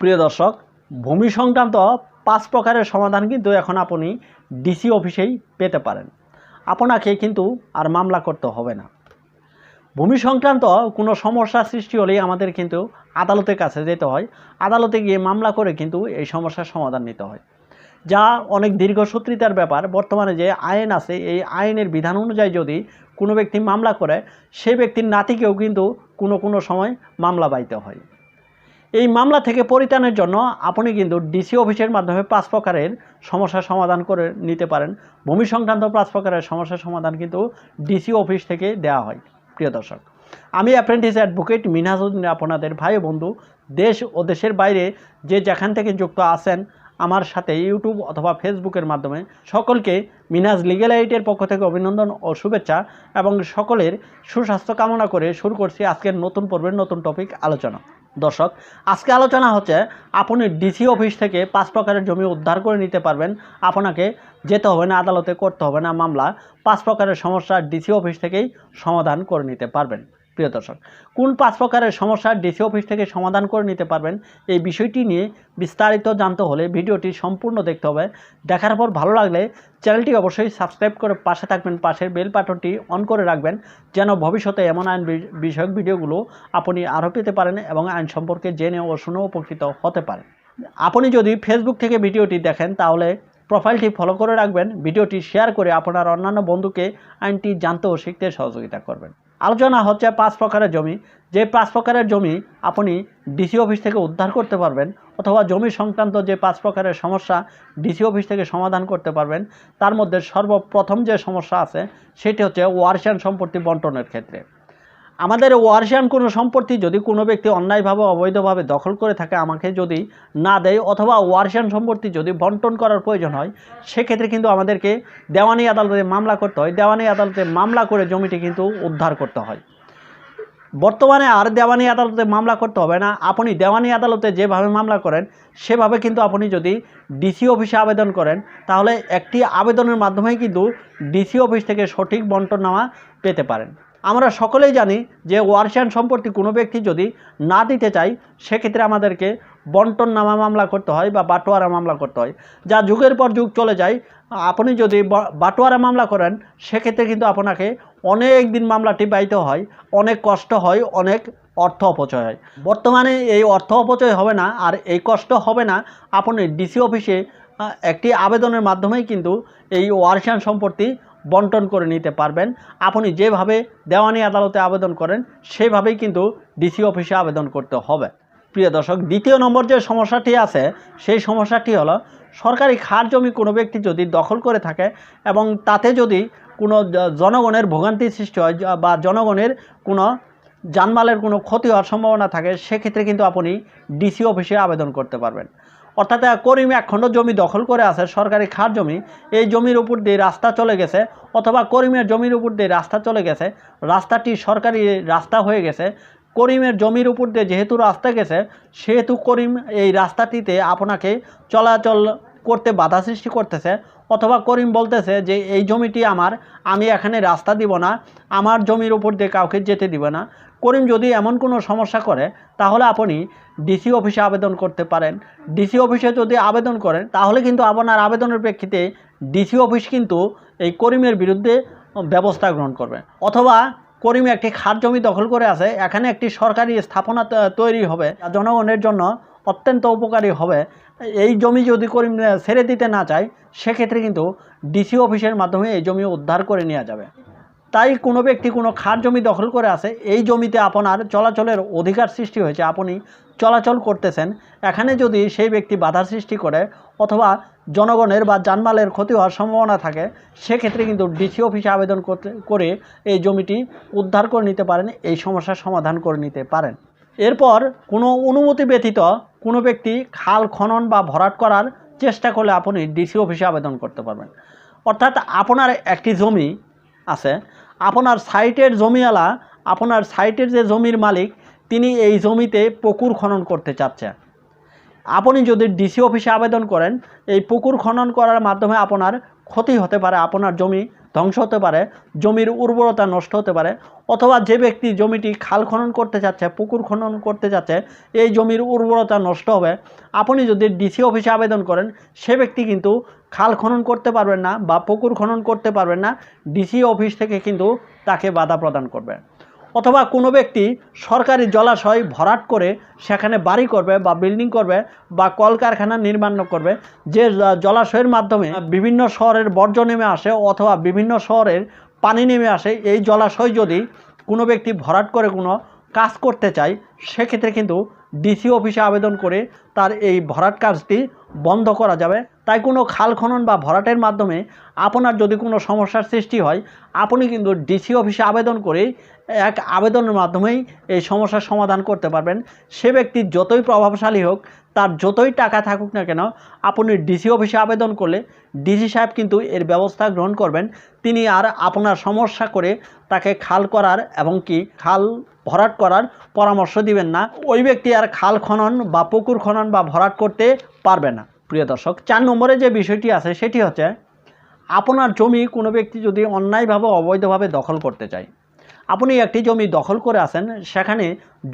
প্রিয় দর্শক, ভূমি সংক্রান্ত পাঁচ প্রকারের সমাধান কিন্তু এখন আপনি ডিসি অফিসেই পেতে পারেন। আপনাকে কিন্তু আর মামলা করতে হবে না। ভূমি সংক্রান্ত কোনো সমস্যা সৃষ্টি হলেই আমাদের কিন্তু আদালতের কাছে যেতে হয়। আদালতে গিয়ে মামলা করে কিন্তু এই সমস্যার সমাধান নিতে হয়। যা অনেক দীর্ঘ দীর্ঘসূত্রিতার ব্যাপার। বর্তমানে যে আইন আছে, এই আইনের বিধান অনুযায়ী যদি কোনো ব্যক্তি মামলা করে সেই ব্যক্তির নাতিকেও কিন্তু কোনো কোনো সময় মামলা বাইতে হয়। এই মামলা থেকে পরিত্রাণের জন্য আপনি কিন্তু ডিসি অফিসের মাধ্যমে পাঁচ প্রকারের সমস্যার সমাধান করে নিতে পারেন। ভূমি সংক্রান্ত পাঁচ প্রকারের সমস্যার সমাধান কিন্তু ডিসি অফিস থেকে দেওয়া হয়, প্রিয় দর্শক। আমি অ্যাপ্রেন্টিস অ্যাডভোকেট মিনহাজুদ্দিন, আপনাদের ভাই বন্ধু, দেশ ও দেশের বাইরে যে যেখান থেকে যুক্ত আছেন, আমার সাথে ইউটিউব অথবা ফেসবুকের মাধ্যমে সকলকে মিনাজ লিগেল এইটের পক্ষ থেকে অভিনন্দন ও শুভেচ্ছা এবং সকলের সুস্বাস্থ্য কামনা করে শুরু করছি আজকের নতুন পর্বের নতুন টপিক আলোচনা। দর্শক, আজকে আলোচনা হচ্ছে আপনি ডিসি অফিস থেকে পাঁচ প্রকারের জমি উদ্ধার করে নিতে পারবেন। আপনাকে যেতে হবে না, আদালতে করতে হবে না, মামলা পাঁচ প্রকারের সমস্যা ডিসি অফিস থেকেই সমাধান করে নিতে পারবেন। প্রিয় দর্শক, কোন পাঁচ প্রকারের সমস্যা ডিসি অফিস থেকে সমাধান করে নিতে পারবেন? এই বিষয়টি নিয়ে বিস্তারিত জানতে হলে ভিডিওটি সম্পূর্ণ দেখতে হবে। দেখার পর ভালো লাগলে চ্যানেলটি অবশ্যই সাবস্ক্রাইব করে পাশে থাকবেন। পাশের বেল বাটনটি অন করে রাখবেন, যেন ভবিষ্যতে এমন আইন বিষয়ক ভিডিওগুলো আপনি আরও পেতে পারেন এবং আইন সম্পর্কে জেনে ও শুনে উপকৃত হতে পারেন। আপনি যদি ফেসবুক থেকে ভিডিওটি দেখেন, তাহলে প্রোফাইলটি ফলো করে রাখবেন। ভিডিওটি শেয়ার করে আপনার অন্যান্য বন্ধুকে আইনটি জানতে ও শিখতে সহযোগিতা করবেন। আলোচনা হচ্ছে পাঁচ প্রকারের জমি। যে পাঁচ প্রকারের জমি আপনি ডিসি অফিস থেকে উদ্ধার করতে পারবেন, অথবা জমি সংক্রান্ত যে পাঁচ প্রকারের সমস্যা ডিসি অফিস থেকে সমাধান করতে পারবেন, তার মধ্যে সর্বপ্রথম যে সমস্যা আছে, সেটি হচ্ছে ওয়ারশান সম্পত্তি বন্টনের ক্ষেত্রে। আমাদের ওয়ারশিয়ান কোনো সম্পত্তি যদি কোনো ব্যক্তি অন্যায়ভাবে, অবৈধভাবে দখল করে থাকে, আমাকে যদি না দেয় অথবা ওয়ারশিয়ান সম্পত্তি যদি বন্টন করার প্রয়োজন হয়, সেক্ষেত্রে কিন্তু আমাদেরকে দেওয়ানি আদালতে মামলা করতে হয়। দেওয়ানি আদালতে মামলা করে জমিটি কিন্তু উদ্ধার করতে হয়। বর্তমানে আর দেওয়ানি আদালতে মামলা করতে হবে না। আপনি দেওয়ানি আদালতে যেভাবে মামলা করেন, সেভাবে কিন্তু আপনি যদি ডিসি অফিসে আবেদন করেন, তাহলে একটি আবেদনের মাধ্যমেই কিন্তু ডিসি অফিস থেকে সঠিক বন্টন বন্টনামা পেতে পারেন। আমরা সকলেই জানি যে ওয়ারশিয়ান সম্পত্তি কোনো ব্যক্তি যদি না দিতে চায়, সেক্ষেত্রে আমাদেরকে বন্টন নামা মামলা করতে হয় বা বাটোয়ারা মামলা করতে হয়। যা যুগের পর যুগ চলে যায়, আপনি যদি বাটোয়ারা মামলা করেন, সেক্ষেত্রে কিন্তু আপনাকে অনেক দিন মামলাটি বাইতে হয়, অনেক কষ্ট হয়, অনেক অর্থ অপচয় হয়। বর্তমানে এই অর্থ অপচয় হবে না আর এই কষ্ট হবে না, আপনি ডিসি অফিসে একটি আবেদনের মাধ্যমেই কিন্তু এই ওয়ারশিয়ান সম্পত্তি বন্টন করে নিতে পারবেন। আপনি যেভাবে দেওয়ানি আদালতে আবেদন করেন, সেভাবেই কিন্তু ডিসি অফিসে আবেদন করতে হবে। প্রিয় দর্শক, দ্বিতীয় নম্বর যে সমস্যাটি আছে, সেই সমস্যাটি হলো, সরকারি খার জমি কোনো ব্যক্তি যদি দখল করে থাকে এবং তাতে যদি কোনো জনগণের ভোগান্তি সৃষ্টি হয় বা জনগণের কোনো জানমালের কোনো ক্ষতি হওয়ার সম্ভাবনা থাকে, সেক্ষেত্রে কিন্তু আপনি ডিসি অফিসে আবেদন করতে পারবেন। অর্থাৎ করিমে একখণ্ড জমি দখল করে আছে, সরকারি খার জমি। এই জমির উপর দিয়ে রাস্তা চলে গেছে, অথবা করিমের জমির উপর দিয়ে রাস্তা চলে গেছে। রাস্তাটি সরকারি রাস্তা হয়ে গেছে। করিমের জমির উপর দিয়ে যেহেতু রাস্তা গেছে, সেহেতু করিম এই রাস্তাটিতে আপনাকে চলাচল করতে বাধা সৃষ্টি করতেছে। অথবা করিম বলতেছে যে, এই জমিটি আমার, আমি এখানে রাস্তা দিব না, আমার জমির উপর দিয়ে কাউকে যেতে দিব না। করিম যদি এমন কোনো সমস্যা করে, তাহলে আপনি ডিসি অফিসে আবেদন করতে পারেন। ডিসি অফিসে যদি আবেদন করেন, তাহলে কিন্তু আপনার আবেদনের প্রেক্ষিতে ডিসি অফিস কিন্তু এই করিমের বিরুদ্ধে ব্যবস্থা গ্রহণ করবে। অথবা করিম একটি খার জমি দখল করে আছে, এখানে একটি সরকারি স্থাপনা তৈরি হবে। জনগণের জন্য অত্যন্ত উপকারী হবে। এই জমি যদি করিম ছেড়ে দিতে না চায় সেক্ষেত্রে কিন্তু ডিসি অফিসের মাধ্যমে এই জমি উদ্ধার করে নেওয়া যাবে। তাই কোনো ব্যক্তি, কোনো খার জমি দখল করে আছে, এই জমিতে আপনার চলাচলের অধিকার সৃষ্টি হয়েছে। আপনি চলাচল করতেছেন, এখানে যদি সেই ব্যক্তি বাধার সৃষ্টি করে অথবা জনগণের বা জানমালের ক্ষতি হওয়ার সম্ভাবনা থাকে, সেক্ষেত্রে কিন্তু ডিসি অফিসে আবেদন করতে, করে এই জমিটি উদ্ধার করে নিতে পারেন, এই সমস্যার সমাধান করে নিতে পারেন। এরপর কোনো অনুমতি ব্যতীত কোনো ব্যক্তি খাল খনন বা ভরাট করার চেষ্টা করলে আপনি ডিসি অফিসে আবেদন করতে পারবেন। অর্থাৎ আপনার একটি জমি আছে, আপনার সাইটের জমিওয়ালা, আপনার সাইটের যে জমির মালিক, তিনি এই জমিতে পুকুর খনন করতে চাচ্ছে। আপনি যদি ডিসি অফিসে আবেদন করেন, এই পুকুর খনন করার মাধ্যমে আপনার ক্ষতি হতে পারে, আপনার জমি ধ্বংস হতে পারে, জমির উর্বরতা নষ্ট হতে পারে, অথবা যে ব্যক্তি জমিটি খাল খনন করতে চাচ্ছে, পুকুর খনন করতে চাচ্ছে, এই জমির উর্বরতা নষ্ট হবে। আপনি যদি ডিসি অফিসে আবেদন করেন, সে ব্যক্তি কিন্তু খাল খনন করতে পারবেন না বা পুকুর খনন করতে পারবেন না। ডিসি অফিস থেকে কিন্তু তাকে বাধা প্রদান করবে। অথবা কোনো ব্যক্তি সরকারি জলাশয় ভরাট করে সেখানে বাড়ি করবে বা বিল্ডিং করবে বা কলকারখানা নির্মাণ করবে, যে জলাশয়ের মাধ্যমে বিভিন্ন শহরের বর্জ্য নেমে আসে অথবা বিভিন্ন শহরের পানি নেমে আসে, এই জলাশয় যদি কোনো ব্যক্তি ভরাট করে কোনো কাজ করতে চায়, সেক্ষেত্রে কিন্তু ডিসি অফিসে আবেদন করে তার এই ভরাট কাজটি বন্ধ করা যাবে। তাই কোনো খাল খনন বা ভরাটের মাধ্যমে আপনার যদি কোনো সমস্যার সৃষ্টি হয়, আপনি কিন্তু ডিসি অফিসে আবেদন করে এক আবেদনের মাধ্যমেই এই সমস্যার সমাধান করতে পারবেন। সে ব্যক্তি যতই প্রভাবশালী হোক, তার যতই টাকা থাকুক না কেন, আপনি ডিসি অফিসে আবেদন করলে ডিসি সাহেব কিন্তু এর ব্যবস্থা গ্রহণ করবেন। তিনি আর আপনার সমস্যা করে তাকে খাল করার এবং কি খাল ভরাট করার পরামর্শ দিবেন না। ওই ব্যক্তি আর খাল খনন বা পুকুর খনন বা ভরাট করতে পারবে না। প্রিয় দর্শক, চার নম্বরে যে বিষয়টি আছে সেটি হচ্ছে, আপনার জমি কোনো ব্যক্তি যদি অন্যায়ভাবে, অবৈধভাবে দখল করতে চায়, আপনি একটি জমি দখল করে আসেন সেখানে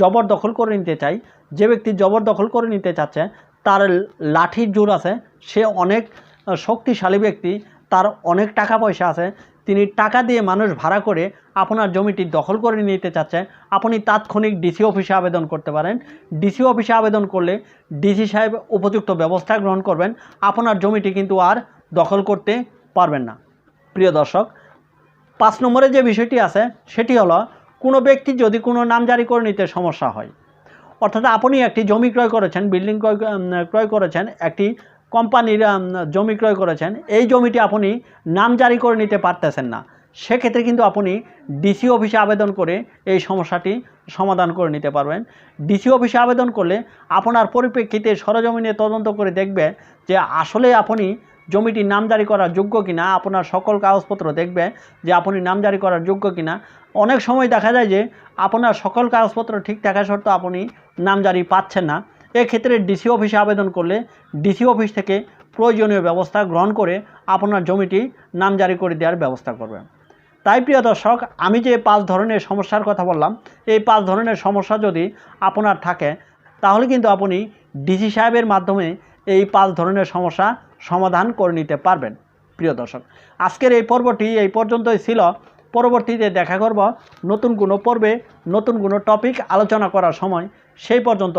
জবর দখল করে নিতে চাই, যে ব্যক্তি জবর দখল করে নিতে চাচ্ছে, তার লাঠির জোর আছে, সে অনেক শক্তিশালী ব্যক্তি, তার অনেক টাকা পয়সা আছে তিনি টাকা দিয়ে মানুষ ভাড়া করে আপনার জমিটি দখল করে নিতে চাচ্ছে আপনি তাৎক্ষণিক ডিসি অফিসে আবেদন করতে পারেন। ডিসি অফিসে আবেদন করলে ডিসি সাহেব উপযুক্ত ব্যবস্থা গ্রহণ করবেন। আপনার জমিটি কিন্তু আর দখল করতে পারবেন না। প্রিয় দর্শক, পাঁচ নম্বরে যে বিষয়টি আছে, সেটি হলো কোনো ব্যক্তি যদি কোনো নাম জারি করে নিতে সমস্যা হয়, অর্থাৎ আপনি একটি জমি ক্রয় করেছেন, বিল্ডিং ক্রয় ক্রয় করেছেন, একটি কোম্পানির জমি ক্রয় করেছেন, এই জমিটি আপনি নাম জারি করে নিতে পারতেছেন না। সেক্ষেত্রে কিন্তু আপনি ডিসি অফিসে আবেদন করে এই সমস্যাটি সমাধান করে নিতে পারবেন। ডিসি অফিসে আবেদন করলে আপনার পরিপ্রেক্ষিতে সরজমিনে তদন্ত করে দেখবে যে আসলে আপনি জমিটি নাম জারি করার যোগ্য কিনা, আপনার সকল কাগজপত্র দেখবে যে আপনি নাম জারি করার যোগ্য কিনা। অনেক সময় দেখা যায় যে আপনার সকল কাগজপত্র ঠিক থাকা সত্ত্বেও আপনি নাম জারি পাচ্ছেন না। এক্ষেত্রে ডিসি অফিসে আবেদন করলে ডিসি অফিস থেকে প্রয়োজনীয় ব্যবস্থা গ্রহণ করে আপনার জমিটি নাম জারি করে দেওয়ার ব্যবস্থা করবে। তাই প্রিয় দর্শক, আমি যে পাঁচ ধরনের সমস্যার কথা বললাম, এই পাঁচ ধরনের সমস্যা যদি আপনার থাকে, তাহলে কিন্তু আপনি ডিসি সাহেবের মাধ্যমে এই পাঁচ ধরনের সমস্যা সমাধান করে নিতে পারবেন। প্রিয় দর্শক, আজকের এই পর্বটি এই পর্যন্তই ছিল। পরবর্তীতে দেখা করব নতুন কোনো পর্বে, নতুন কোনো টপিক আলোচনা করার সময়। সেই পর্যন্ত